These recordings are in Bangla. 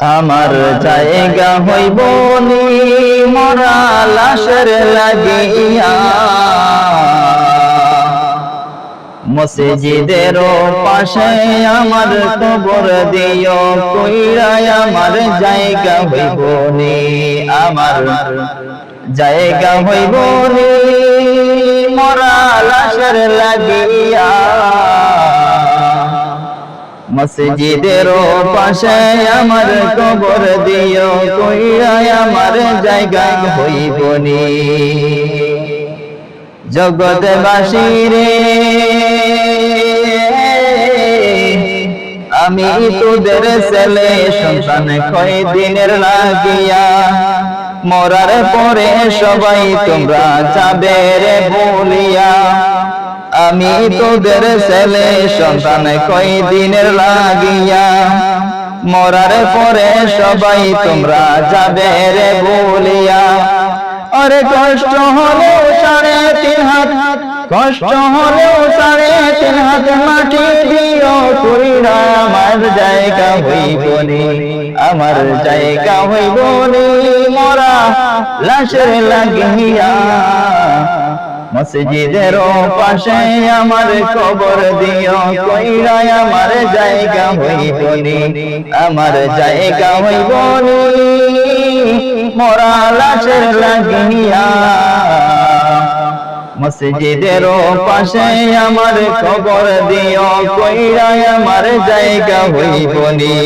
আমার জায়গা হইব নি মরা লাশের লাগিয়া। মসজিদের পাশে আমার কবর দিও, কইরাই আমার জায়গা হইব নি, আমার জায়গা হইব নি মরা লাশের লাগিয়া। মসজিদের পাশে আমার কবর দিও আমার জায়গা হইব নি জগৎবাসী রে আমি তোদের ছেলে, সন্তান কয় দিনের লাগিয়া? মরার পরে সবাই তোমরা যাবে রে বলিয়া আমি তোদের ছেলে, সন্তান কয় দিনের লাগিয়া? মরার পরে সবাই তোমরা যাবে রে বলিয়া। আরে কষ্ট হলেও সাড়ে তিন হাত, কষ্ট হলেও সাড়ে তিন হাত মাটি দিও কইরা আমার জায়গা হইব আমার জায়গা হইব মরা লাশের লাগিয়া। মসজিদের পাশে আমার কবর দিও, কইরা আমার জায়গা হইব নি। আমার জায়গা হইব নি। মরা লাশের লাগিয়া। মসজিদের পাশে আমার কবর দিও, কইরা আমার জায়গা হইব নি।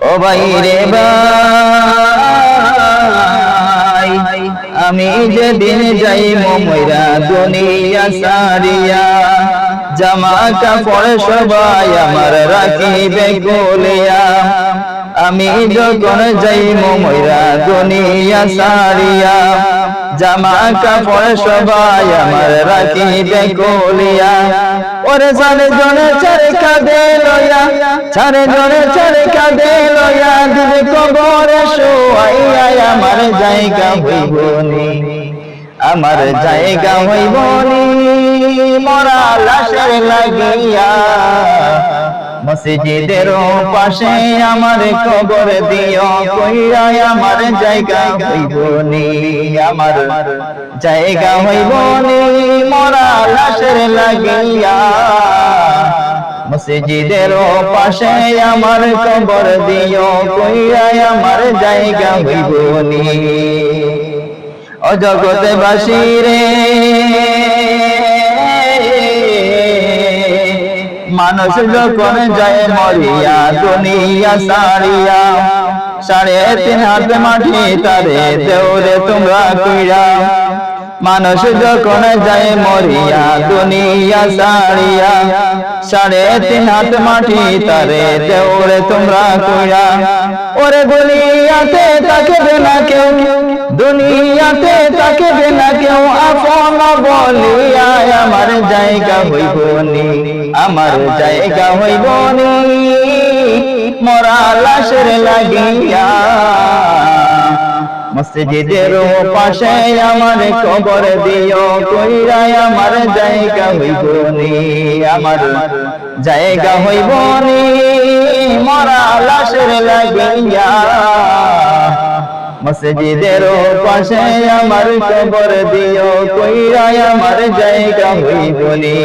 ও ভাই রে ভাই। আমি যেদিন যাই ময়রা দুনিয়া সারিয়া জামা কাপড় সবাই আমার রাখিবে গোলিয়া আমি যখন যাই ময়রা দুনিয়া সারিয়া জামা কাপড় সবাই আমার রাখিবে গোলিয়া ওরে জনে চারে কাঁদে লইয়া চারে জনে চারে কাঁদে লইয়া দিবে কবরে, শোয়াইয়া আমার জায়গা হইব নি। আমার জায়গা হইব নি। মরা লাশের লাগিয়া মসজিদের পাশে আমার কবর দিও, কইরা আমার জায়গা হইব নি। আমার জায়গা হইব নি। মরা লাশের লাগিয়া মসজিদের পাশে আমার কবর দিও, কইরা আমার জায়গা হইব নি। ও জগতে বাসী রে, মানুষ যখন যায় মরিয়া, দুনিয়া সারিয়া, সাড়ে তিন হাত মাটি তারে দেওরে তোমরা কইরা। মানুষ যখন যায় মরিয়া দুনিয়া সারিয়া সাড়ে তিন হাত মাটি তারে দেওরে তোমরা কইরা ওরে গুলিয়াতে তাকে না কেউ দুনিয়াতে তাকে না কেউ আপন বলিয়া আমার জায়গা হইব নি আমার জায়গা হইব নি মরা লাশের লাগিয়া। মসজিদের পাশে আমার কবর দিও, কইরা আমার জায়গা হইব নি, আমার জায়গা হইব নি। মরা লাশের লাগিয়া মসজিদের পাশে আমার কবর দিও, কইরা আমার জায়গা হইব নি।